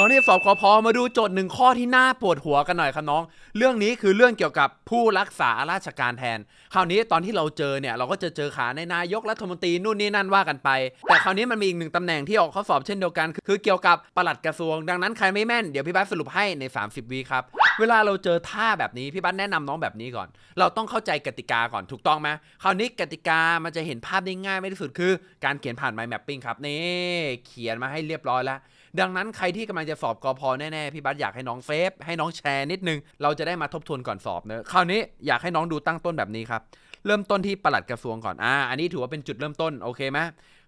น้องที่สอบคอพอมาดูโจทย์หนึ่งข้อที่น่าปวดหัวกันหน่อยครับน้อง เรื่องนี้คือเรื่องเกี่ยวกับผู้รักษาราชการแทน คราวนี้ตอนที่เราเจอเนี่ยเราก็จะเจอขาในนายกรัฐมนตรีนู่นนี่นั่นว่ากันไป แต่คราวนี้มันมีอีกหนึ่งตำแหน่งที่ออกข้อสอบเช่นเดียวกัน คือเกี่ยวกับปลัดกระทรวง ดังนั้นใครไม่แม่นเดี๋ยวพี่บัสสรุปให้ใน 30วีครับ เวลาเราเจอท่าแบบนี้พี่บัสแนะนำน้องแบบนี้ก่อน เราต้องเข้าใจกติกาก่อนถูกต้องไหมคราวนี้กติกามันจะเห็นภาพได้ง่ายไม่ที่สุดคือ การเขียนผ่าน mind mapping ครับนี่เขียนมาให้เรียบร้อยแล้ว ดังนั้นใครที่กำลังจะสอบกอพอแน่ๆพี่บัสอยากให้น้องเซฟให้น้องแชร์นิดนึง เราจะได้มาทบทวนก่อนสอบเนอะคราวนี้อยากให้น้องดูตั้งต้นแบบนี้ครับเริ่มต้นที่ปลัดกระทรวงก่อนอ่าอันนี้ถือว่าเป็นจุดเริ่มต้นโอเคไหม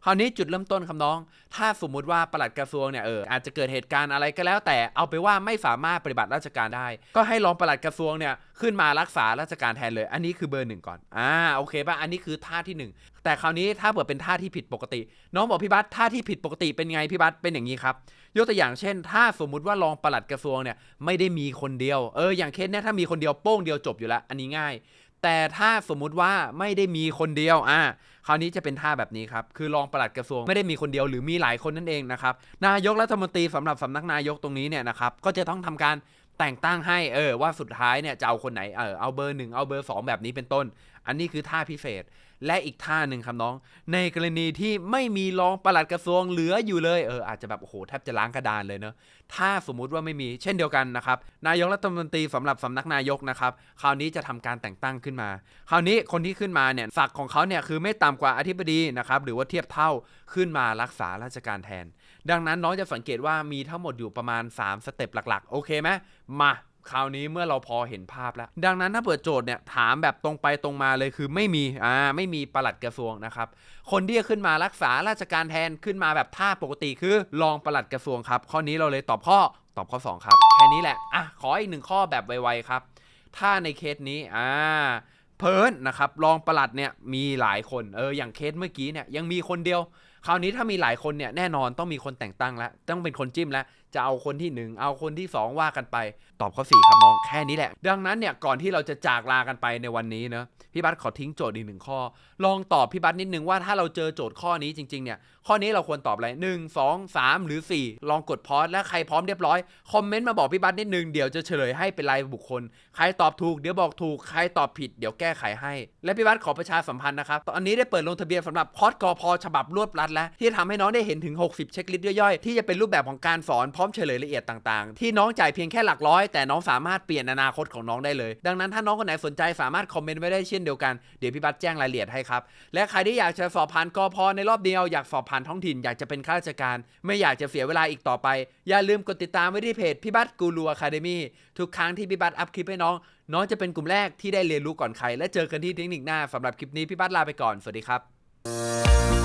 คราวนี้จุดเริ่มต้นครับน้อง ถ้าสมมุติว่าปลัดกระทรวงเนี่ยเอออาจจะเกิดเหตุการณ์อะไรก็แล้ว แต่เอาไปว่าไม่สามารถปฏิบัติราชการได้ ก็ให้รองปลัดกระทรวงเนี่ยขึ้นมารักษาราชการแทนเลย อันนี้คือเบอร์หนึ่งก่อนอ่าโอเคป่ะอันนี้คือท่าที่หนึ่งแต่คราวนี้ถ้าเกิดเป็นท่าที่ผิดปกติ น้องบอกพี่บัสท่าที่ผิดปกติเป็นไงพี่บัสเป็นอย่างนี้ครับยกตัวอย่างเช่น ถ้าสมมุติว่ารองปลัดกระทรวงเนี่ยไม่ได้มีคนเดียวเอออย่างเคสเนี่ยถ้ามีคนเดียวโป้งเดียวจบอยู่แล้วอันนี้ง่าย แต่ถ้าสมมุติว่าไม่ได้มีคนเดียวอ่าคราวนี้จะเป็นท่าแบบนี้ครับ คือรองปลัดกระทรวงไม่ได้มีคนเดียวหรือมีหลายคนนั่นเองนะครับ นายกรัฐมนตรีสำหรับสำนักนายกตรงนี้เนี่ยนะครับ ก็จะต้องทำการ แต่งตั้งให้เออว่าสุดท้ายเนี่ยจะเอาคนไหนเออเอาเบอร์หนึ่งเอาเบอร์สองแบบนี้เป็นต้น อันนี้คือท่าพิเศษ และอีกท่าหนึ่งครับน้อง ในกรณีที่ไม่มีรองปลัดกระทรวงเหลืออยู่เลยเอออาจจะแบบโอ้โหแทบจะล้างกระดานเลยเนอะถ้าสมมุติว่าไม่มีเช่นเดียวกันนะครับนายกรัฐมนตรีสำหรับสำนักนายกนะครับคราวนี้จะทำการแต่งตั้งขึ้นมา คราวนี้คนที่ขึ้นมาเนี่ยศักดิ์ของเขาเนี่ยคือไม่ต่ำกว่าอธิบดีนะครับหรือว่าเทียบเท่าขึ้นมารักษาราชการแทน ดังนั้นน้องจะสังเกตว่ามีทั้งหมดอยู่ประมาณ 3 สเต็ปหลักๆ โอเคไหมมาคราวนี้เมื่อเราพอเห็นภาพแล้ว ดังนั้นถ้าเปิดโจทย์เนี่ยถามแบบตรงไปตรงมาเลยคือไม่มีอ่าไม่มีปลัดกระทรวงนะครับ คนที่จะขึ้นมารักษาราชการแทนขึ้นมาแบบท่าปกติคือรองปลัดกระทรวงครับ ข้อนี้เราเลยตอบข้อตอบข้อ 2 ครับ แค่นี้แหละอะขออีกหนึ่งข้อแบบไวๆครับ ถ้าในเคสนี้อ่าเพิร์นนะครับรองปลัดเนี่ยมีหลายคนเอออย่างเคสเมื่อกี้เนี่ยยังมีคนเดียว คราวนี้ถ้ามีหลายคนเนี่ยแน่นอนต้องมีคนแต่งตั้งแล้ว ต้องเป็นคนจิ้มแล้ว จะเอาคนที่ 1 เอาคนที่ 2 ว่ากันไป ตอบข้อ4ครับน้องแค่นี้แหละ ดังนั้นเนี่ยก่อนที่เราจะจากลากันไปในวันนี้เนะพี่บัสขอทิ้งโจทย์อีกหนึ่งข้อ ลองตอบพี่บัสนิดนึงว่าถ้าเราเจอโจทย์ข้อนี้จริงๆเนี่ยข้อนี้เราควรตอบอะไรหนึ่งสองสามหรือ 4 ลองกดพอสและใครพร้อมเรียบร้อยคอมเมนต์มาบอกพี่บัสนิดนึงเดี๋ยวจะเฉลยให้เป็นรายบุคคล ใครตอบถูกเดี๋ยวบอกถูกใครตอบผิดเดี๋ยวแก้ไขให้ และพี่บัสขอประชาสัมพันธ์นะครับตอนนี้ได้เปิดลงทะเบียนสำหรับคอร์สกอพอฉบับรวบรัดแล้ว ที่จะทำให้น้องได้เห็นถึง 60 เช็คลิสต์ย่อยๆ ที่จะเป็นรูปแบบของการสอนพร้อมเฉลยละเอียดต่างๆ ที่น้องจ่ายเพียงแค่หลักร้อย แต่น้องสามารถเปลี่ยนอนาคตของน้องได้เลย ดังนั้นถ้าน้องคนไหนสนใจสามารถคอมเมนต์ไว้ได้เช่นเดียวกันเดี๋ยวพี่บัสแจ้งรายละเอียดให้ครับและใครที่อยากจะสอบผ่านกอพอในรอบเดียวอยากสอบผ่านท้องถิ่นอยากจะเป็นข้าราชการ ไม่อยากจะเสียเวลาอีกต่อไป อย่าลืมกดติดตามไว้ที่เพจพี่บัสกูรูอะคาเดมี่ทุกครั้งที่พี่บัสอัพคลิปให้น้อง น้องจะเป็นกลุ่มแรกที่ได้เรียนรู้ก่อนใคร และเจอกันที่เทคนิคหน้าสำหรับคลิปนี้พี่บัสลาไปก่อนสวัสดีครับ